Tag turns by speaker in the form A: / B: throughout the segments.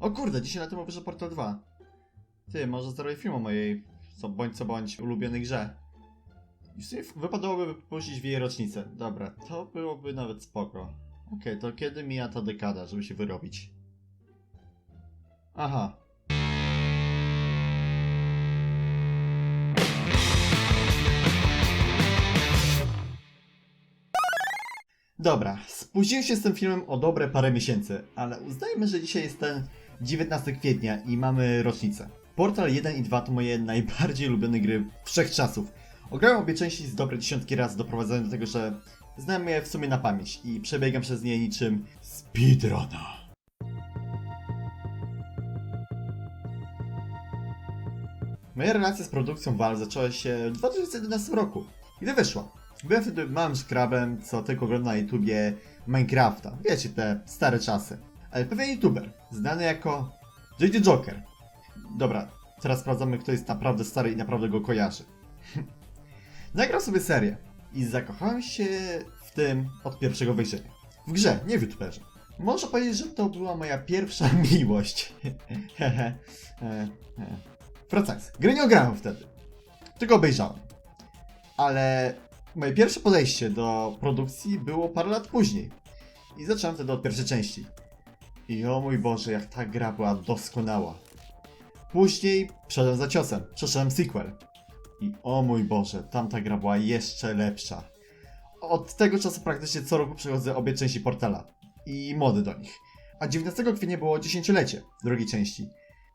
A: O kurde, dzisiaj na tym obejrzę Portal 2. Ty, może zrobię film o mojej, co bądź co bądź, ulubionej grze. I w sumie wypadałoby puścić w jej rocznicę. Dobra, to byłoby nawet spoko. Okej, to kiedy mija ta dekada, żeby się wyrobić? Aha. Dobra, spóźniłem się z tym filmem o dobre parę miesięcy, ale uznajmy, że dzisiaj jest ten 19 kwietnia i mamy rocznicę. Portal 1 i 2 to moje najbardziej ulubione gry wszechczasów. Ograłem obie części z dobre dziesiątki razy, doprowadzając do tego, że znam je w sumie na pamięć i przebiegam przez nie niczym speedruna. Moja relacja z produkcją Valve zaczęła się w 2011 roku, gdy wyszła. Byłem wtedy małym skrabem, co tylko ogląda na YouTubie Minecrafta. Wiecie, te stare czasy. Ale pewien YouTuber, znany jako JJ Joker. Dobra, teraz sprawdzamy, kto jest naprawdę stary i naprawdę go kojarzy. Nagrał sobie serię i zakochałem się w tym od pierwszego wejrzenia. W grze, nie w YouTuberze. Można powiedzieć, że to była moja pierwsza miłość. Wracając, gry nie ograłem wtedy. Tylko obejrzałem. Ale moje pierwsze podejście do produkcji było parę lat później. I zacząłem wtedy od pierwszej części. I o mój Boże, jak ta gra była doskonała. Później przeszedłem za ciosem, przeszedłem sequel. I o mój Boże, tamta gra była jeszcze lepsza. Od tego czasu praktycznie co roku przechodzę obie części Portala i mody do nich. A 19 kwietnia było dziesięciolecie drugiej części.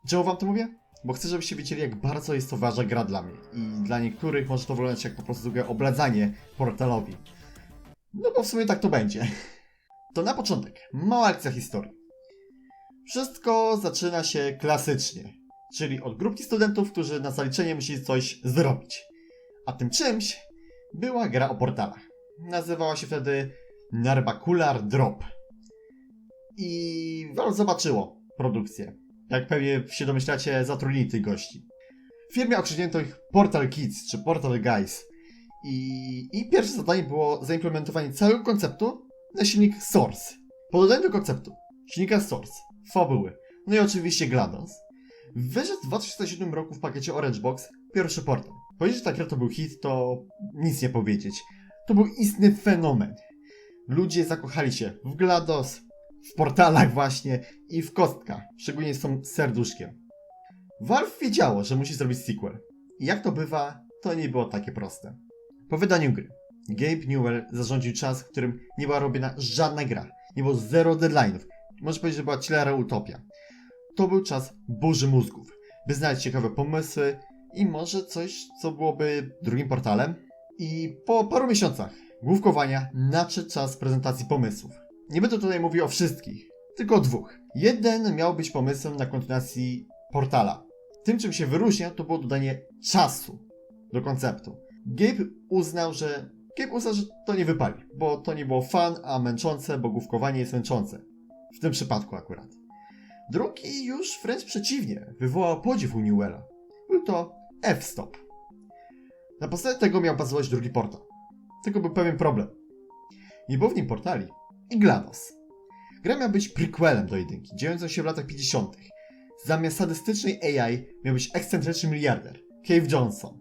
A: Czemu wam to mówię? Bo chcę, żebyście wiedzieli, jak bardzo jest to ważna gra dla mnie. I dla niektórych może to wyglądać jak po prostu zwykłe obladzanie portalowi. No bo w sumie tak to będzie. To na początek, mała lekcja historii. Wszystko zaczyna się klasycznie, czyli od grupki studentów, którzy na zaliczenie musieli coś zrobić. A tym czymś była gra o portalach. Nazywała się wtedy Narbacular Drop. I Valve zobaczyło produkcję. Jak pewnie się domyślacie, zatrudnili tych gości. W firmie okrzyknięto ich Portal Kids czy Portal Guys. I, I pierwsze zadanie było zaimplementowanie całego konceptu na silnik Source. Po dodaniu do konceptu silnika Source, fabuły, no i oczywiście GLaDOS. Wyszedł w 2007 roku w pakiecie Orange Box pierwszy portal. Powiedzieć, że ta gra to był hit, to nic nie powiedzieć. To był istny fenomen. Ludzie zakochali się w GLaDOS, w portalach właśnie i w kostkach, szczególnie z tą serduszkiem. Valve wiedziało, że musi zrobić sequel. I jak to bywa, to nie było takie proste. Po wydaniu gry, Gabe Newell zarządził czas, w którym nie była robiona żadna gra. Nie było zero deadline'ów. Można powiedzieć, że była chillera utopia. To był czas burzy mózgów, by znaleźć ciekawe pomysły i może coś, co byłoby drugim portalem. I po paru miesiącach główkowania nadszedł czas prezentacji pomysłów. Nie będę tutaj mówił o wszystkich, tylko o dwóch. Jeden miał być pomysłem na kontynuacji portala. Tym, czym się wyróżniał, to było dodanie czasu do konceptu. Gabe uznał, że Gabe uznał, że to nie wypali, bo to nie było fan, a męczące, bo główkowanie jest męczące. W tym przypadku akurat. Drugi już wręcz przeciwnie, wywołał podziw u Newella. Był to F-stop. Na podstawie tego miał bazować drugi portal. Tylko był pewien problem. Nie było w nim portali i GLaDOS. Gra miała być prequelem do jedynki, dziejącą się w latach 50. Zamiast sadystycznej AI miał być ekscentryczny miliarder, Cave Johnson.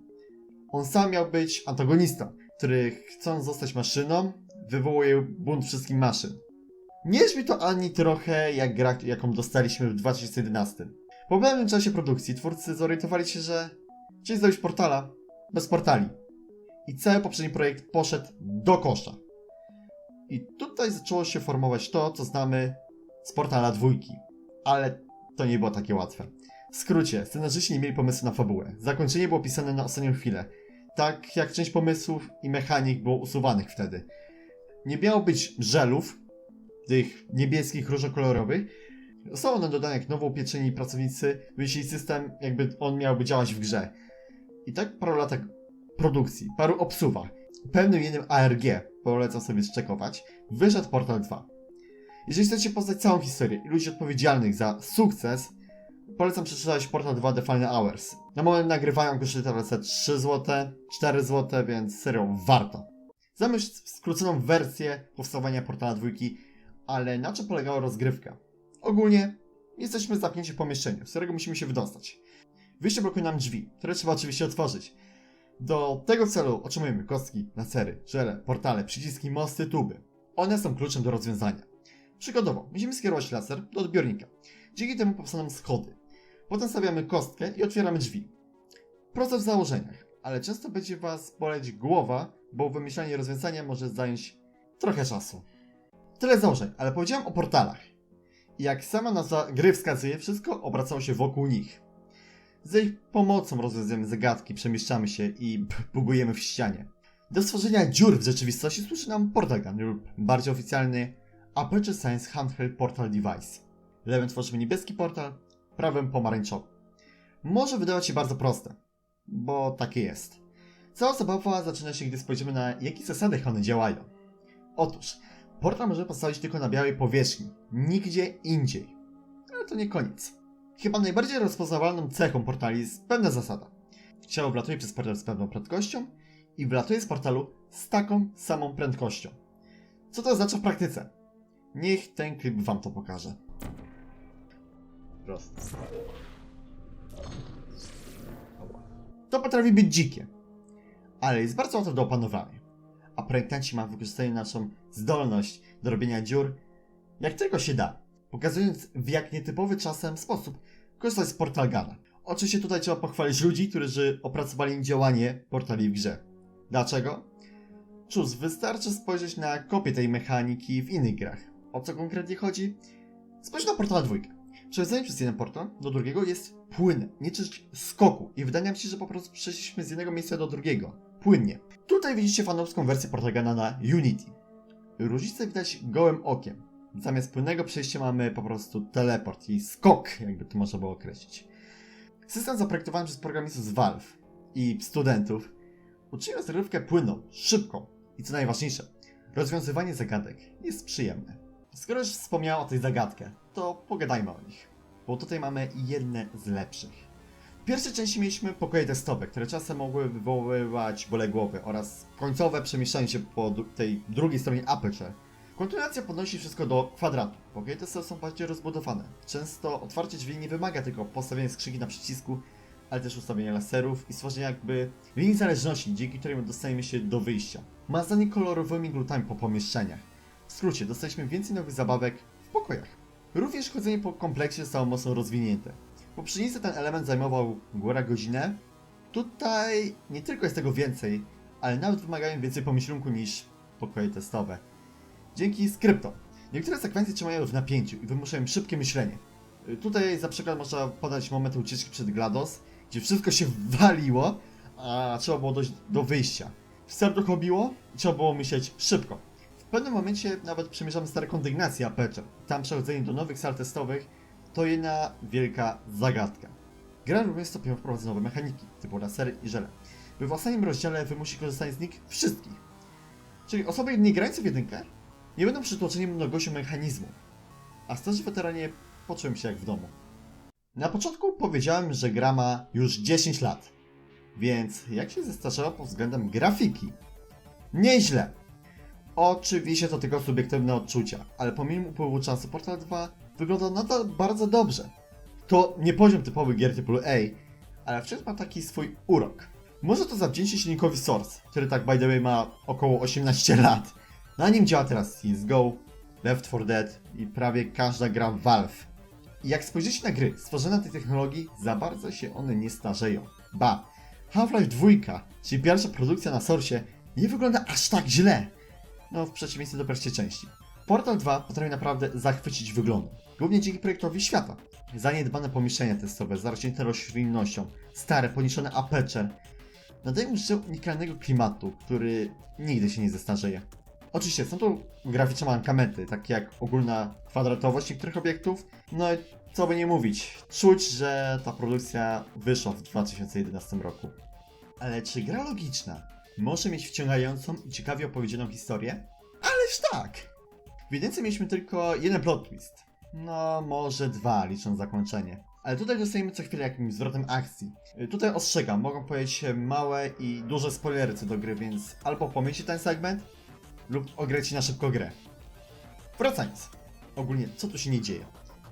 A: On sam miał być antagonistą, który chcąc zostać maszyną, wywołuje bunt wszystkich maszyn. Nie brzmi to ani trochę jak gra, jaką dostaliśmy w 2011. Po pewnym czasie produkcji twórcy zorientowali się, że chcieli zrobić portala bez portali. I cały poprzedni projekt poszedł do kosza. I tutaj zaczęło się formować to, co znamy z portala dwójki. Ale to nie było takie łatwe. W skrócie, scenarzyści nie mieli pomysłu na fabułę. Zakończenie było pisane na ostatnią chwilę. Tak jak część pomysłów i mechanik było usuwanych wtedy. Nie miało być żelów, tych niebieskich, różokolorowych. Zostało nam dodane jak nowo upieczeni pracownicy wymyślili system, jakby on miałby działać w grze. I tak paru latach produkcji, paru obsuwach, pełnym jednym ARG, polecam sobie zczekować, wyszedł Portal 2. Jeżeli chcecie poznać całą historię i ludzi odpowiedzialnych za sukces, polecam przeczytać Portal 2 The Final Hours. Na moment nagrywania kosztuje TLC 3 zł, 4 zł, więc serio warto. Znamy już skróconą wersję powstawania Portala 2, ale na czym polegała rozgrywka? Ogólnie Jesteśmy zamknięci w pomieszczeniu, z którego musimy się wydostać. Wyjście blokuje nam drzwi, które trzeba oczywiście otworzyć. Do tego celu otrzymujemy kostki, lasery, żele, portale, przyciski, mosty, tuby. One są kluczem do rozwiązania. Przykładowo, musimy skierować laser do odbiornika. Dzięki temu powstaną schody. Potem stawiamy kostkę i otwieramy drzwi. Proste w założeniach, ale często będzie Was boleć głowa, bo wymyślanie rozwiązania może zająć trochę czasu. Tyle założeń, ale powiedziałem o portalach. I jak sama nazwa gry wskazuje, wszystko obracało się wokół nich. Z ich pomocą rozwiązujemy zagadki, przemieszczamy się i bugujemy w ścianie. Do stworzenia dziur w rzeczywistości służy nam Portal Gun lub bardziej oficjalny Aperture Science Handheld Portal Device. Lewym tworzymy niebieski portal, prawym pomarańczowy. Może wydawać się bardzo proste, bo takie jest. Cała zabawa zaczyna się, gdy spojrzymy na jakich zasadach one działają. Otóż, portal może postawić tylko na białej powierzchni, nigdzie indziej. Ale to nie koniec. Chyba najbardziej rozpoznawalną cechą portali jest pewna zasada. Ciało wlatuje przez portal z pewną prędkością i wlatuje z portalu z taką samą prędkością. Co to oznacza w praktyce? Niech ten klip wam to pokaże. To potrafi być dzikie, ale jest bardzo łatwe do opanowania. A projektanci mają wykorzystać naszą zdolność do robienia dziur jak tylko się da, pokazując w jak nietypowy czasem sposób korzystać z Portal Gana. Oczywiście tutaj trzeba pochwalić ludzi, którzy opracowali działanie portali w grze. Dlaczego? Cóż, wystarczy spojrzeć na kopię tej mechaniki w innych grach. O co konkretnie chodzi? Spójrz na Portal 2. Przechodzenie przez jeden portal do drugiego jest płynne, nie skoku i wydaje mi się, że po prostu przeszliśmy z jednego miejsca do drugiego. Płynnie. Tutaj widzicie fanowską wersję Portagana na Unity. Różnicę widać gołym okiem. Zamiast płynnego przejścia mamy po prostu teleport i skok, jakby to można było określić. System zaprojektowany przez programistów z Valve i studentów uczynił rozgrywkę płynną, szybką i co najważniejsze, rozwiązywanie zagadek jest przyjemne. Skoro już wspomniałem o tej zagadkę, to pogadajmy o nich, bo tutaj mamy jedne z lepszych. W pierwszej części mieliśmy pokoje testowe, które czasem mogły wywoływać bóle głowy oraz końcowe przemieszczanie się po tej drugiej stronie Aperture. Kontynuacja podnosi wszystko do kwadratu. Pokoje testowe są bardziej rozbudowane. Często otwarcie drzwi nie wymaga tylko postawienia skrzynki na przycisku, ale też ustawienia laserów i stworzenia jakby linii zależności, dzięki którym dostajemy się do wyjścia. Mazanie kolorowymi glutami po pomieszczeniach. W skrócie, dostaliśmy więcej nowych zabawek w pokojach. Również chodzenie po kompleksie zostało mocno rozwinięte. W poprzednicy ten element zajmował góra godzinę. Tutaj nie tylko jest tego więcej, ale nawet wymagają więcej pomyślunku niż pokoje testowe. Dzięki skryptom. Niektóre sekwencje trzymają w napięciu i wymuszają szybkie myślenie. Y, Tutaj za przykład można podać moment ucieczki przed GLaDOS, gdzie wszystko się waliło, a trzeba było dojść do wyjścia. W serducho obiło i trzeba było myśleć szybko. W pewnym momencie nawet przemierzamy stare kondygnacje Aperture. Tam przechodzenie do nowych sal testowych to jedna wielka zagadka. Gra również stopniowo wprowadza nowe mechaniki, typu lasery i żele. By w ostatnim rozdziale wymusi korzystanie z nich wszystkich. Czyli osoby nie grające w jedynkę nie będą przytłoczeniem mnogością mechanizmu, a starzy weteranie poczują się jak w domu. Na początku powiedziałem, że gra ma już 10 lat, więc jak się zestarzała pod względem grafiki? Nieźle! Oczywiście to tylko subiektywne odczucia, ale pomimo upływu czasu Portal 2 wygląda nadal bardzo dobrze. To nie poziom typowy gier typu A, ale wciąż ma taki swój urok. Może to zawdzięczyć silnikowi Source, który tak by the way ma około 18 lat. Na nim działa teraz CSGO, Left 4 Dead i prawie każda gra Valve. I jak spojrzycie na gry stworzone na tej technologii, za bardzo się one nie starzeją. Ba, Half-Life 2, czyli pierwsza produkcja na Source, nie wygląda aż tak źle. No, w przeciwieństwie do pierwszej części. Portal 2 potrafi naprawdę zachwycić wyglądem. Głównie dzięki projektowi świata. Zaniedbane pomieszczenia testowe, zarośnięte roślinnością, stare, poniszczone aperture, nadają jeszcze unikalnego klimatu, który nigdy się nie zestarzeje. Oczywiście są tu graficzne mankamenty, takie jak ogólna kwadratowość niektórych obiektów, no i co by nie mówić, czuć, że ta produkcja wyszła w 2011 roku. Ale czy gra logiczna może mieć wciągającą i ciekawie opowiedzianą historię? Ależ tak! W jedynce mieliśmy tylko jeden plot twist. No, może dwa, licząc zakończenie. Ale tutaj dostajemy co chwilę jakimś zwrotem akcji. Y, Tutaj ostrzegam, mogą pojawić się małe i duże spoilery co do gry, więc albo pomyślcie ten segment, lub ograjcie na szybko grę. Wracając. Ogólnie, co tu się nie dzieje?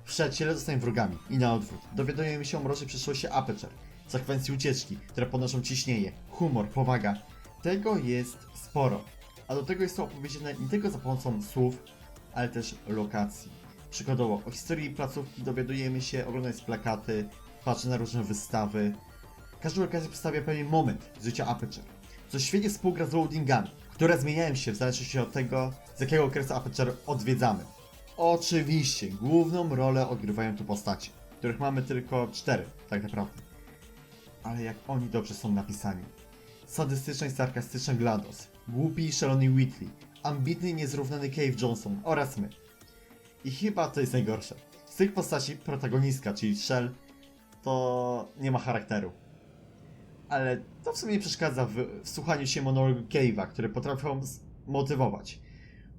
A: przyjaciele zostają wrogami i na odwrót. Dowiadujemy się o mrocznej przyszłości Aperture, sekwencji ucieczki, które podnoszą ciśnienie, humor, powaga. Tego jest sporo. A do tego jest to opowiedziane nie tylko za pomocą słów, ale też lokacji. Przykładowo, o historii placówki dowiadujemy się oglądając plakaty, patrząc na różne wystawy. Każda lokacja przedstawia pewien moment z życia Aperture, co świetnie współgra z loadingami, które zmieniają się w zależności od tego, z jakiego okresu Aperture odwiedzamy. Oczywiście, główną rolę odgrywają tu postacie, których mamy tylko cztery, tak naprawdę. Ale jak oni dobrze są napisani. Sadystyczny i sarkastyczny GLaDOS, głupi i szalony Whitley, ambitny i niezrównany Cave Johnson oraz my. I chyba to jest najgorsze. Z tych postaci protagonistka, czyli Shell, to nie ma charakteru. Ale to w sumie nie przeszkadza w, w słuchaniu się monologu Cave'a, które potrafią motywować.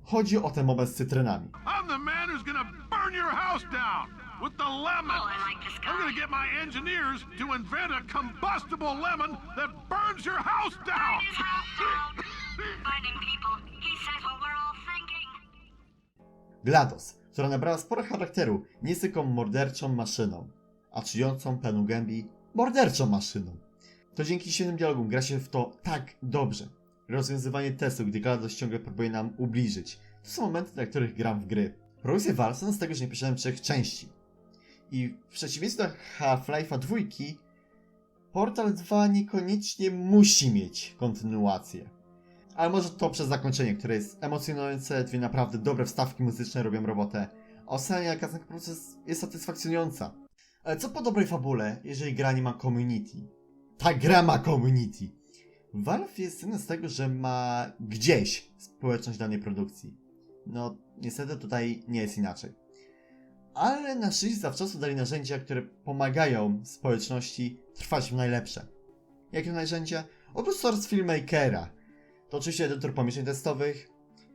A: Chodzi o ten moment z cytrynami.
B: I'm the man who's gonna burn your house down with the lemon.
C: Oh, I like this guy.
B: I'm gonna get my engineers to invent a combustible lemon that burns your house down.
C: Finding people. He says what we're all thinking.
A: GLaDOS, która nabrała sporo charakteru, nie tylko morderczą maszyną, a czującą pełną gębi morderczą maszyną. To dzięki silnym dialogom gra się w to tak dobrze. Rozwiązywanie testu, gdy GLaDOS ciągle próbuje nam ubliżyć. To są momenty, dla których gram w gry. Produkcje Valve są z tego, że nie posiadałem trzech części. I w przeciwieństwie do Half-Life'a 2, Portal 2 niekoniecznie musi mieć kontynuację. Ale może to przez zakończenie, które jest emocjonujące, dwie naprawdę dobre wstawki muzyczne robią robotę. Ocena kazanek proces jest satysfakcjonująca. Ale co po dobrej fabule, jeżeli gra nie ma community? Ta gra ma community! Valve jest znany z tego, że ma gdzieś społeczność danej produkcji. No, niestety tutaj nie jest inaczej. Ale na szczęście zawczasu dali narzędzia, które pomagają społeczności trwać w najlepsze. Jakie narzędzia? Oprócz Source Filmmakera, to oczywiście edytor pomieszczeń testowych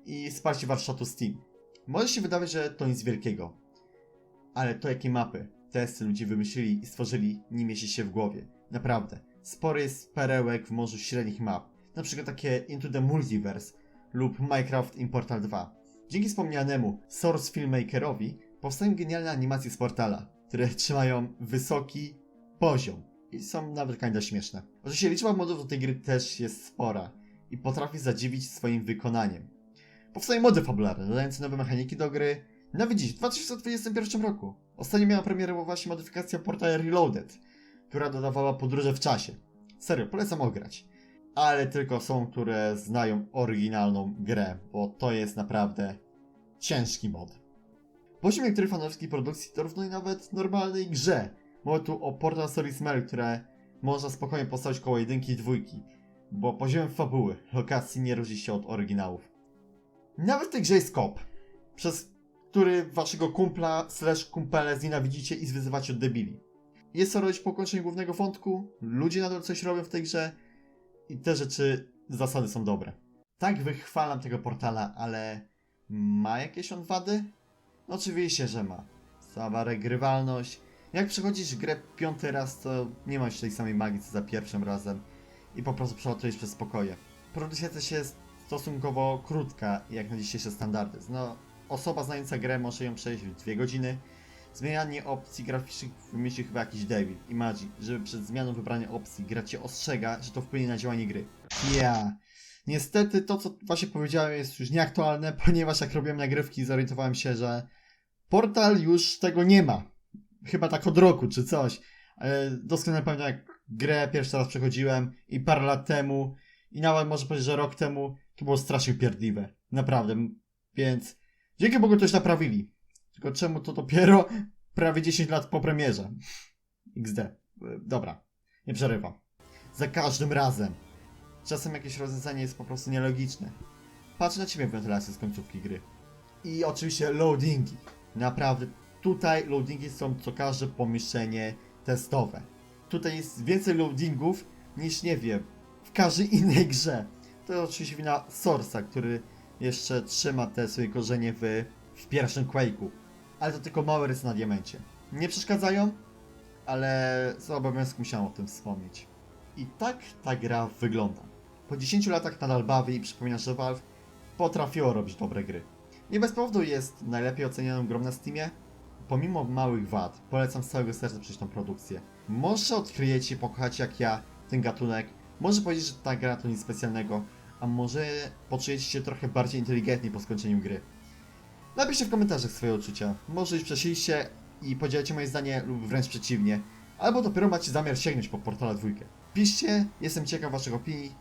A: i wsparcie warsztatu Steam. Może się wydawać, że to nic wielkiego, ale to jakie mapy, testy ludzie wymyślili i stworzyli, nie mieści się w głowie. Naprawdę. Spory jest perełek w morzu średnich map, na przykład takie Into the Multiverse lub Minecraft in Portal 2. Dzięki wspomnianemu Source Filmmakerowi powstają genialne animacje z portala, które trzymają wysoki poziom i są nawet kinda śmieszne. Oczywiście liczba modów do tej gry też jest spora i potrafi zadziwić swoim wykonaniem. Powstają mody fabularne, dodające nowe mechaniki do gry. Nawet dziś, w 2021 roku. Ostatnio miała premierę właśnie modyfikacja Portal Reloaded, która dodawała podróże w czasie. Serio, polecam ograć. Ale tylko są, które znają oryginalną grę, bo to jest naprawdę ciężki mod. Poziom niektórych fanowskich produkcji to równuje nawet normalnej grze. Mowa tu o Portal Story Smell, które można spokojnie postawić koło jedynki i dwójki, bo poziom fabuły, lokacji nie różni się od oryginałów. Nawet w tej grze jest kop, przez który waszego kumpla slash kumpele znienawidzicie i zwyzywacie od debili. Jest to robić po ukończeniu głównego wątku, ludzie nadal coś robią w tej grze i te rzeczy, zasady są dobre. Tak wychwalam tego portala, ale ma jakieś on wady? No oczywiście, że ma. Słaba regrywalność. Jak przechodzisz grę piąty raz, to nie masz tej samej magii co za pierwszym razem i po prostu przelatujesz przez spokoje. Produkcja też jest stosunkowo krótka, jak na dzisiejsze standardy. No, osoba znająca grę może ją przejść w dwie godziny. Zmienianie opcji graficznych wymyślił chyba jakiś debil. Imagine, żeby przed zmianą wybrania opcji gra cię ostrzega, że to wpłynie na działanie gry. Ja. Niestety to, co właśnie powiedziałem, jest już nieaktualne, ponieważ jak robiłem nagrywki, zorientowałem się, że portal już tego nie ma. Chyba tak od roku czy coś. Ale doskonale pamiętam, jak grę pierwszy raz przechodziłem i parę lat temu, i nawet może powiedzieć, że rok temu, to było strasznie pierdliwe. Naprawdę. Więc dzięki Bogu już naprawili. Tylko czemu to dopiero prawie 10 lat po premierze? XD. Dobra, nie przerywam. Za każdym razem. Czasem jakieś rozwiązanie jest po prostu nielogiczne. Patrz na ciebie w wentylacji z końcówki gry. I oczywiście loadingi. Naprawdę, tutaj loadingi są co każde pomieszczenie testowe. Tutaj jest więcej loadingów niż, nie wiem, w każdej innej grze. To oczywiście wina Source'a, który jeszcze trzyma te swoje korzenie w, w pierwszym Quake'u. Ale to tylko małe rysy na diamencie. Nie przeszkadzają, ale z obowiązku musiałem o tym wspomnieć. I tak ta gra wygląda. Po 10 latach nadal bawi i przypomina, że Valve potrafiło robić dobre gry. Nie bez powodu jest najlepiej ocenianą grą na Steamie. Pomimo małych wad, polecam z całego serca przejść tą produkcję. Może odkryjecie i pokochacie jak ja ten gatunek, może powiedzieć, że ta gra to nic specjalnego, a może poczujecie się trochę bardziej inteligentni po skończeniu gry. Napiszcie w komentarzach swoje odczucia. Może już przeszliście i podzielcie moje zdanie lub wręcz przeciwnie, albo dopiero macie zamiar sięgnąć po portala dwójkę. Piszcie, jestem ciekaw waszych opinii.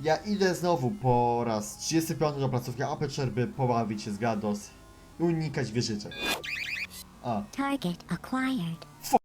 A: Ja idę znowu po raz 35 do placówki Aperture, by pobawić się z GLaDOS i unikać wieżyczek. A,
D: Target acquired.
A: f***